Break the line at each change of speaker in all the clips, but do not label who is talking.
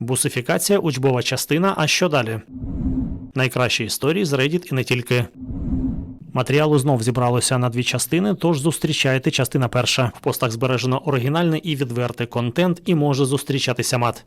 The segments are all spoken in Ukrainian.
Бусифікація учбова частина. А що далі? Найкращі історії з Reddit і не тільки. Матеріалу знов зібралося на дві частини, тож зустрічайте частина перша. В постах збережено оригінальний і відвертий контент і може зустрічатися мат.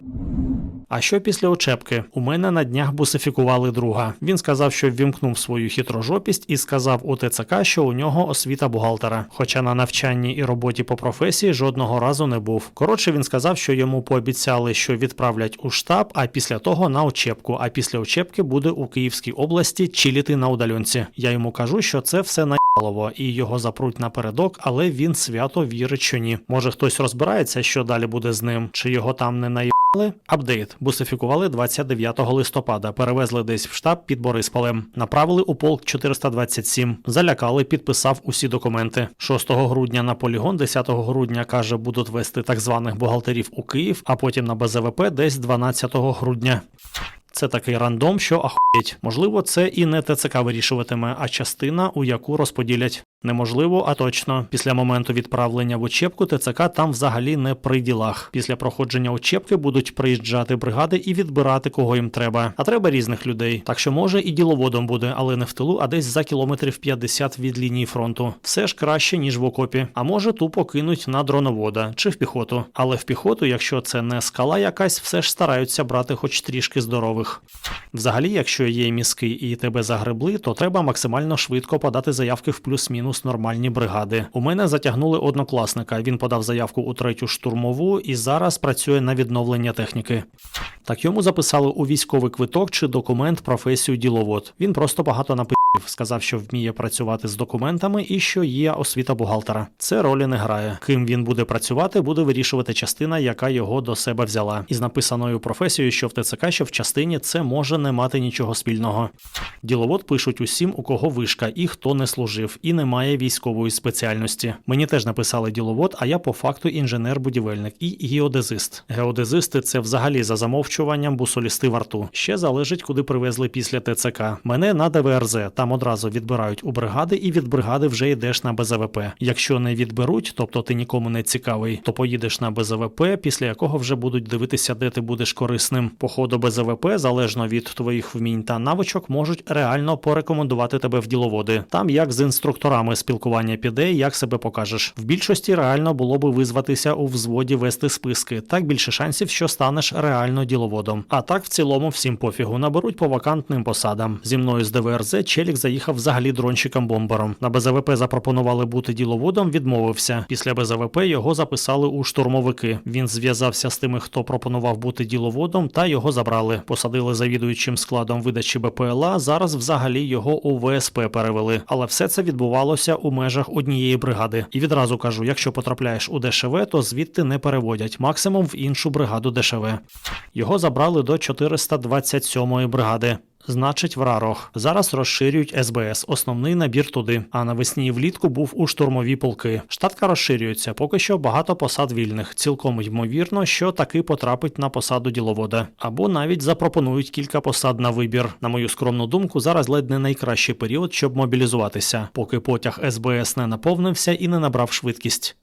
А що після учебки? У мене на днях бусифікували друга. Він сказав, що ввімкнув свою хитрожопість і сказав у ТЦК, що у нього освіта бухгалтера. Хоча на навчанні і роботі по професії жодного разу не був. Коротше, він сказав, що йому пообіцяли, що відправлять у штаб, а після того на учебку. А після учебки буде у Київській області чиліти на удальонці. Я йому кажу, що це все наїбалово, і його запруть напередок, але він свято вірить, що ні. Може хтось розбирається, що далі буде з ним, чи його там не наїбали? Апдейт бусифікували 29 листопада. Перевезли десь в штаб під Борисполем. Направили у полк 427. Залякали, підписав усі документи. 6 грудня на полігон, 10 грудня каже, будуть вести так званих бухгалтерів у Київ, а потім на БЗВП десь 12 грудня. Це такий рандом, що ахуєть. Можливо, це і не ТЦК вирішуватиме, а частина, у яку розподілять. Неможливо, а точно. Після моменту відправлення в учебку ТЦК там взагалі не при ділах. Після проходження учебки будуть приїжджати бригади і відбирати кого їм треба. А треба різних людей. Так що може і діловодом буде, але не в тилу, а десь за кілометрів 50 від лінії фронту. Все ж краще ніж в окопі. А може тупо кинуть на дроновода чи в піхоту. Але в піхоту, якщо це не скала якась, все ж стараються брати хоч трішки здорових. Взагалі, якщо є мізки і тебе загребли, то треба максимально швидко подати заявки в плюс-мінус нормальні бригади. У мене затягнули однокласника. Він подав заявку у третю штурмову і зараз працює на відновлення техніки. Так йому записали у військовий квиток чи документ професію діловод. Він просто багато написав. Сказав, що вміє працювати з документами і що є освіта бухгалтера. Це ролі не грає. Ким він буде працювати, буде вирішувати частина, яка його до себе взяла. Із написаною професією, що в ТЦК, що в частині, це може не мати нічого спільного. Діловод пишуть усім, у кого вишка і хто не служив, і не має військової спеціальності. Мені теж написали діловод, а я по факту інженер-будівельник і геодезист. Геодезисти це взагалі за замовчуванням бусолісти в арту. Ще залежить, куди привезли після ТЦК. Мене на ДВРЗ. Там одразу відбирають у бригади, і від бригади вже йдеш на БЗВП. Якщо не відберуть, тобто ти нікому не цікавий, то поїдеш на БЗВП, після якого вже будуть дивитися, де ти будеш корисним. По ходу БЗВП, залежно від твоїх вмінь та навичок, можуть реально порекомендувати тебе в діловоди. Там як з інструкторами спілкування піде, як себе покажеш. В більшості реально було би визватися у взводі вести списки. Так більше шансів, що станеш реально діловодом. А так в цілому всім пофігу наберуть по вакантним посадам. Зі мною з ДВРЗ Челік заїхав взагалі дрончиком-бомбером. На БЗВП запропонували бути діловодом, відмовився. Після БЗВП його записали у штурмовики. Він зв'язався з тими, хто пропонував бути діловодом, та його забрали. Посадили завідуючим складом видачі БПЛА. Зараз взагалі його у ВСП перевели. Але все це відбувалося у межах однієї бригади. І відразу кажу: якщо потрапляєш у ДШВ, то звідти не переводять, максимум в іншу бригаду ДШВ. Його забрали до 427-ї бригади. Значить, в Рарох. Зараз розширюють СБС, основний набір туди. А навесні і влітку був у штурмові полки. Штатка розширюється, поки що багато посад вільних. Цілком ймовірно, що таки потрапить на посаду діловода. Або навіть запропонують кілька посад на вибір. На мою скромну думку, зараз ледь не найкращий період, щоб мобілізуватися, поки потяг СБС не наповнився і не набрав швидкість.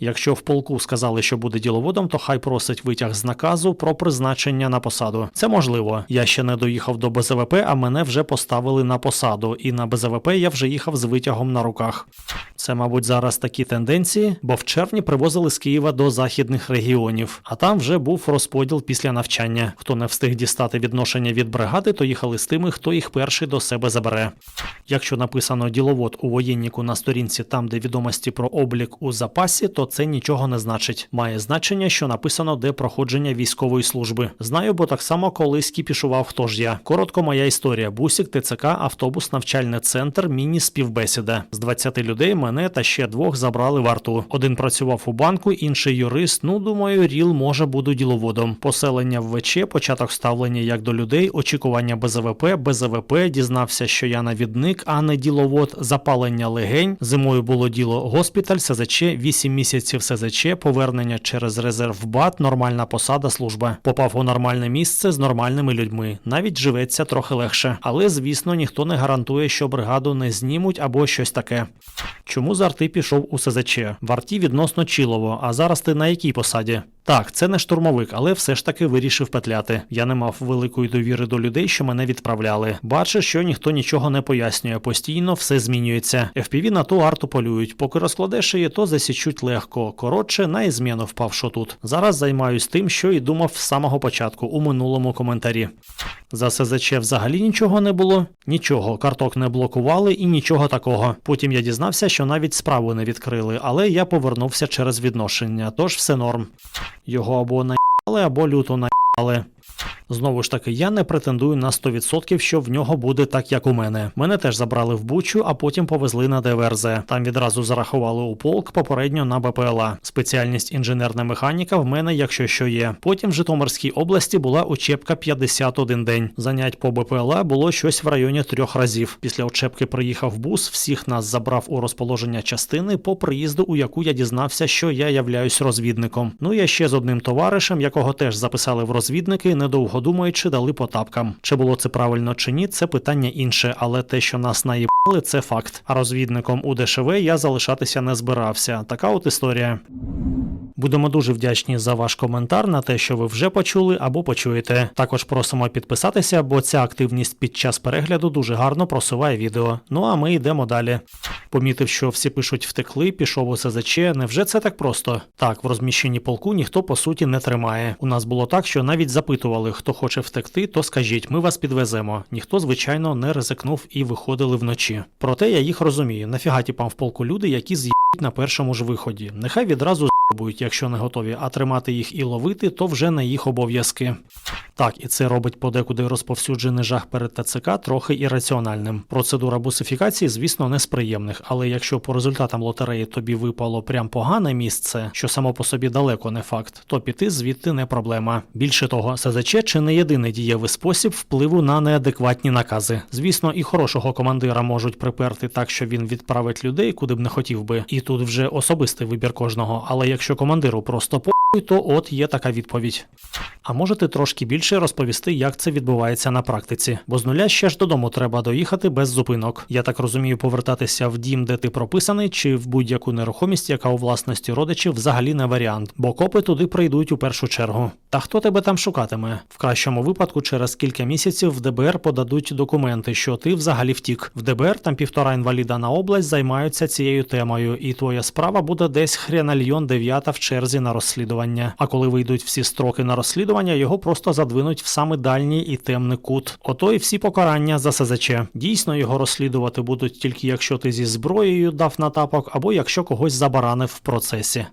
Якщо в полку сказали, що буде діловодом, то хай просить витяг з наказу про призначення на посаду. Це можливо. Я ще не доїхав до БЗВП, а мене вже поставили на посаду, і на БЗВП я вже їхав з витягом на руках. Це, мабуть, зараз такі тенденції, бо в червні привозили з Києва до західних регіонів, а там вже був розподіл після навчання. Хто не встиг дістати відношення від бригади, то їхали з тими, хто їх перший до себе забере. Якщо написано діловод у воєнніку на сторінці, там де відомості про облік у запасі, то це нічого не значить. Має значення, що написано де проходження військової служби. Знаю, бо так само колись кіпішував хто ж я. Коротко моя історія. Бусік, ТЦК, автобус, навчальний центр, міні-співбесіда. З 20 людей мене та ще двох забрали в арту. Один працював у банку, інший юрист. Ну, думаю, Ріл може буду діловодом. Поселення в ВЧ, початок ставлення як до людей, очікування БЗВП, БЗВП, дізнався, що я навідник, а не діловод, запалення легень. Зимою було діло госпіталь, СЗЧ, 8 місяців СЗЧ, повернення через резерв БАТ, нормальна посада, служба. Попав у нормальне місце з нормальними людьми. Навіть живеться трохи легше. Але звісно, ніхто не гарантує, що бригаду не знімуть або щось таке. Чому з арти пішов у СЗЧ? В арті відносно чілово, а зараз ти на якій посаді? Так, це не штурмовик, але все ж таки вирішив петляти. Я не мав великої довіри до людей, що мене відправляли. Бачу, що ніхто нічого не пояснює, постійно все змінюється. FPV на ту арту полюють. Поки розкладеш її, то засічуть легко. Коротше, на ізміну впав, що тут. Зараз займаюсь тим, що і думав з самого початку у минулому коментарі. За СЗЧ взагалі нічого не було, нічого, карток не блокували і нічого такого. Потім я дізнався, що навіть справу не відкрили, але я повернувся через відношення, тож все норм. Його або наїбали, або люто наїбали. Знову ж таки, я не претендую на 100%, що в нього буде так, як у мене. Мене теж забрали в Бучу, а потім повезли на ДВРЗ. Там відразу зарахували у полк попередньо на БПЛА. Спеціальність інженерна механіка в мене, якщо що є. Потім в Житомирській області була учебка 51 день. Занять по БПЛА було щось в районі трьох разів. Після учебки приїхав бус, всіх нас забрав у розположення частини по приїзду, у яку я дізнався, що я являюсь розвідником. Ну я ще з одним товаришем, якого теж записали в розвідники, недовго думаючи, дали по тапкам. Чи було це правильно чи ні, це питання інше, але те, що нас наїбали, це факт. А розвідником у ДШВ я залишатися не збирався. Така от історія. Будемо дуже вдячні за ваш коментар на те, що ви вже почули або почуєте. Також просимо підписатися, бо ця активність під час перегляду дуже гарно просуває відео. Ну а ми йдемо далі. Помітив, що всі пишуть втекли, пішов у СЗЧ. Невже це так просто? Так, в розміщенні полку ніхто по суті не тримає. У нас було так, що навіть запитували, хто хоче втекти, то скажіть, ми вас підвеземо. Ніхто, звичайно, не ризикнув і виходили вночі. Проте я їх розумію. Нафіга тіпам в полку люди, які з'їдуть на першому ж виході. Нехай відразу будуть, якщо не готові, а тримати їх і ловити, то вже не їх обов'язки. Так, і це робить подекуди розповсюджений жах перед ТЦК трохи ірраціональним. Процедура бусифікації, звісно, не з приємних, але якщо по результатам лотереї тобі випало прям погане місце, що само по собі далеко не факт, то піти звідти не проблема. Більше того, СЗЧ чи не єдиний дієвий спосіб впливу на неадекватні накази. Звісно, і хорошого командира можуть приперти так, що він відправить людей, куди б не хотів би, і тут вже особистий вибір кожного. Але якщо командиру просто похуй, то от є така відповідь. А можете трошки більше розповісти, як це відбувається на практиці? Бо з нуля ще ж додому треба доїхати без зупинок. Я так розумію, повертатися в дім, де ти прописаний, чи в будь-яку нерухомість, яка у власності родичів, взагалі не варіант, бо копи туди прийдуть у першу чергу. Та хто тебе там шукатиме? В кращому випадку, через кілька місяців в ДБР подадуть документи, що ти взагалі втік. В ДБР там півтора інваліда на область займаються цією темою, і твоя справа буде десь хренальйон дев'ята в черзі на розслідування. А коли вийдуть всі строки на розслідування, його просто задвинуть в саме дальній і темний кут. Ото і всі покарання за СЗЧ. Дійсно, його розслідувати будуть тільки якщо ти зі зброєю дав на тапок, або якщо когось забаранив в процесі.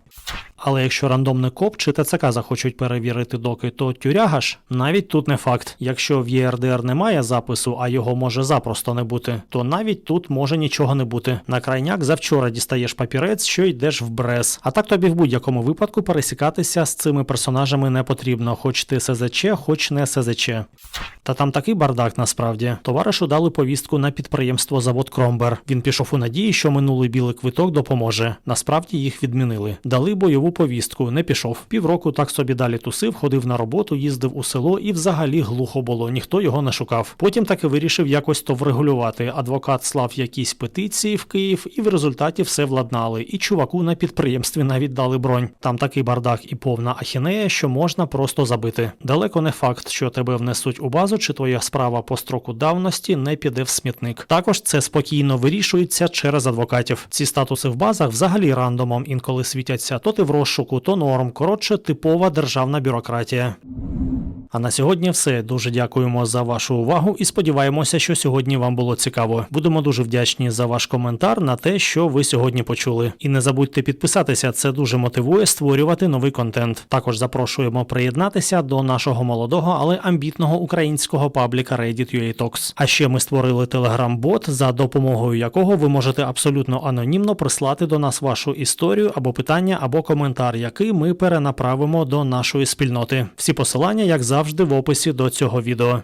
Але якщо рандомний коп чи ТЦК захочуть перевірити доки, то тюряга ж навіть тут не факт. Якщо в ЄРДР немає запису, а його може запросто не бути, то навіть тут може нічого не бути. На крайняк завчора дістаєш папірець, що йдеш в брез. А так тобі в будь-якому випадку пересікатися з цими персонажами не потрібно, хоч ти СЗЧ, хоч не СЗЧ. Та там такий бардак насправді. Товаришу дали повістку на підприємство завод Кромбер. Він пішов у надії, що минулий білий квиток допоможе. Насправді їх відмінили. Дали бойову повістку, не пішов. Півроку так собі далі тусив, ходив на роботу, їздив у село і взагалі глухо було. Ніхто його не шукав. Потім таки вирішив якось то врегулювати. Адвокат слав якісь петиції в Київ, і в результаті все владнали. І чуваку на підприємстві навіть дали бронь. Там такий бардак і повна ахінея, що можна просто забити. Далеко не факт, що тебе внесуть у базу, чи твоя справа по строку давності не піде в смітник. Також це спокійно вирішується через адвокатів. Ці статуси в базах взагалі рандомом інколи світяться, то ти в розшуку, то норм. Коротше, типова державна бюрократія. А на сьогодні все. Дуже дякуємо за вашу увагу і сподіваємося, що сьогодні вам було цікаво. Будемо дуже вдячні за ваш коментар на те, що ви сьогодні почули. І не забудьте підписатися, це дуже мотивує створювати новий контент. Також запрошуємо приєднатися до нашого молодого, але амбітного українського пабліка Reddit Talks. А ще ми створили телеграм-бот, за допомогою якого ви можете абсолютно анонімно прислати до нас вашу історію або питання, або коментар, який ми перенаправимо до нашої спільноти. Всі посилання, як завжди, в описі до цього відео.